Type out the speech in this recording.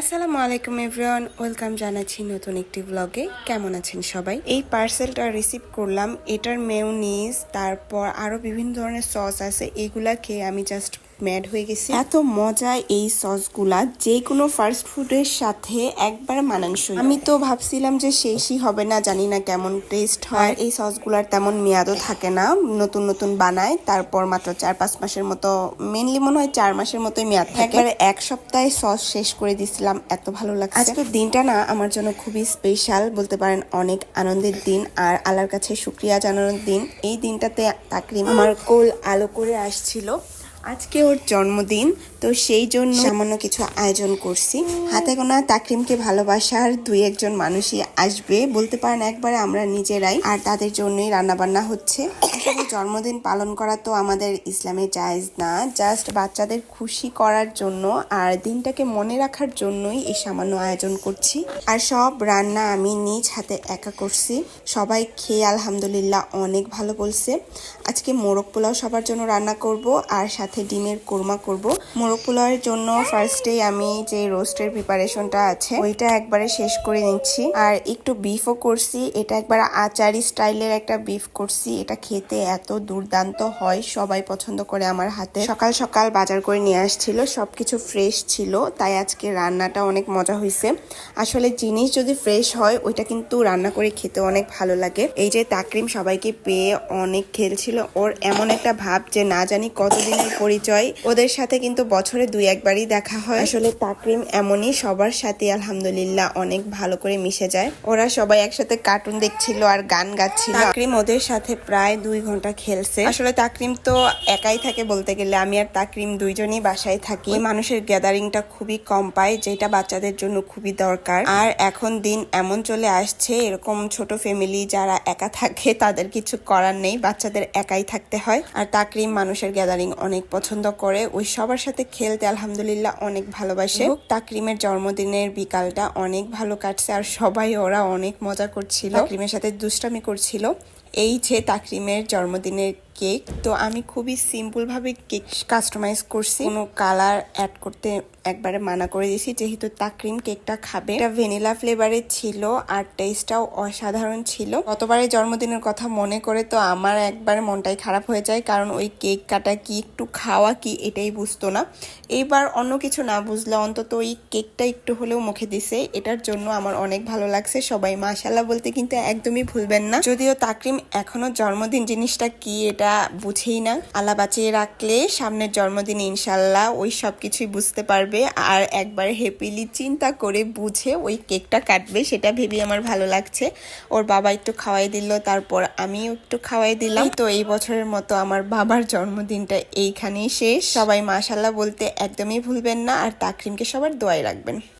আসসালামু আলাইকুম everyone, welcome জানাচ্ছি নতুন একটি ব্লগে কেমন আছেন সবাই? এই পার্সেলটা রিসিভ করলাম, এটার মেউনিস তারপর আরও বিভিন্ন ধরনের সস আছে, এগুলা খেয়ে আমি জাস্ট ম্যাড হয়ে গেছি। এত মজা এই সসগুলা যে কোনো ফাস্ট ফুডের সাথে একবার মানানসই। আমি তো ভাবছিলাম যে শেষই হবে না জানি না কেমন টেস্ট হয়। এই সসগুলার তেমন মেয়াদও থাকে না নতুন নতুন বানায় তারপর মাত্র চার পাঁচ মাসের মতো মেনলি মনে হয় চার মাসের মতোই মেয়াদ থাকে। একবারে এক সপ্তাহে সস শেষ করে দিছিলাম এত ভালো লাগছে। আজকের দিনটা না আমার জন্য খুবই স্পেশাল বলতে পারেন অনেক আনন্দের দিন আর আল্লাহর কাছে শুক্রিয়া জানানোর দিন। এই দিনটাতে তাকরিম আমার কোল আলো করে আসছিল। আজকে ওর জন্মদিন, তো সেই জন্য সামান্য কিছু আয়োজন করছি। হাতে গোনা তাকরিমকে ভালোবাসার দুই একজন মানুষই আসবে। বলতে পারেন একবারে আমরা নিজেরাই, আর তাদের জন্যই রান্না বান্না হচ্ছে জন্মদিন পালন করা তো আমাদের ইসলামে জায়জ না। জাস্ট বাচ্চাদের খুশি করার জন্য আর দিনটাকে মনে রাখার জন্যই এই সামান্য আয়োজন করছি। আর সব রান্না আমি নিজ হাতে একা করছি। সবাই খেয়ে আলহামদুলিল্লাহ অনেক ভালো বলছে। আজকে মোরগ পোলাও সবার জন্য রান্না করব, আর সাথে ডিমের কোরমা করব। মোরগ পোলাওয়ের জন্য ফার্স্টে আমি যে রোস্টের প্রিপারেশনটা আছে, ওইটা একবারে শেষ করে নিচ্ছি। আর একটু বিফও করছি। এটা একবার আচারি স্টাইলের একটা বিফ করছি। এটা খেতে এত দুর্দান্ত হয়, সবাই পছন্দ করে আমার হাতে। সকাল সকাল বাজার করে নিয়ে আসছিল, সবকিছু ফ্রেশ ছিল, তাই আজকে রান্নাটা অনেক মজা হয়েছে আসলে জিনিস যদি ফ্রেশ হয়, ওইটা কিন্তু রান্না করে খেতে অনেক ভালো লাগে। এই যে তাকরিম সবাইকে পেয়ে অনেক খেলছিল ওর এমন একটা ভাব যে না জানি কতদিনের পরিচয়। ওদের সাথে কিন্তু বছরে দুই একবারই দেখা হয়। আসলে তাকরিম এমনই, সবার সাথে আলহামদুলিল্লাহ অনেক ভালো করে মিশে যায়। ওরা সবাই একসাথে কার্টুন দেখছিল আর গান গাচ্ছিল। তাকরিম ওদের সাথে প্রায় দুই ঘণ্টা খেলছে। আসলে তাকরিম তো একাই থাকে বলতে গেলে, আমি আর তাকরিম দুইজনই বাসায় থাকি। মানুষের গ্যাদারিংটা খুবই কম পায়, যেটা বাচ্চাদের জন্য খুবই দরকার। আর এখন দিন এমন চলে আসছে, এরকম ছোট ফ্যামিলি যারা একা থাকে, তাদের কিছু করার নেই, বাচ্চাদের একাই থাকতে হয়। আর তাকরিম মানুষের গ্যাদারিং অনেক পছন্দ করে ওই সবার সাথে খেলতে আলহামদুলিল্লাহ অনেক ভালোবাসে। তাকরিমের জন্মদিনের বিকালটা অনেক ভালো কাটছে আর সবাই ওরা অনেক মজা করছিল। তাকরিমের সাথে দুষ্টামি করছিল। এই যে তাকরিমের জন্মদিনের কেক তো আমি খুবই সিম্পলভাবে কেক কাস্টমাইজ করছি। কোনো কালার অ্যাড করতে একবারে মানা করে দিয়েছি, যেহেতু তাকরিম কেকটা খাবে। এটা ভ্যানিলা ফ্লেভারের ছিল আর টেস্টটাও অসাধারণ ছিল। গতবারের জন্মদিনের কথা মনে করে তো আমার একবারে মনটাই খারাপ হয়ে যায়, কারণ ওই কেক কাটা কি একটু খাওয়া কি এটাই বুঝতো না। এইবার অন্য কিছু না বুঝলে অন্তত ওই কেকটা একটু হলেও মুখে দিছে। এটার জন্য আমার অনেক ভালো লাগছে, সবাই মাশাল্লাহ বলতে কিন্তু একদমই ভুলবেন না। যদিও তাকরিম এখনও জন্মদিন জিনিসটা কি এটা বুঝেই না। আল্লাহ বাঁচিয়ে রাখলে সামনের জন্মদিনে ইনশাল্লাহ ওই সব কিছুই বুঝতে পারবে আর একবার হ্যাপিলি চিন্তা করে বুঝে ওই কেকটা কাটবে, সেটা ভেবে আমার ভালো লাগছে। ওর বাবা একটু খাওয়াই দিল, তারপর আমিও একটু খাওয়াই দিলাম। তো এই বছরের মতো আমার বাবার জন্মদিনটা এইখানেই শেষ। সবাই মাশাল্লাহ বলতে একদমই ভুলবেন না, আর তাকরিমকে সবার দোয়াই রাখবেন।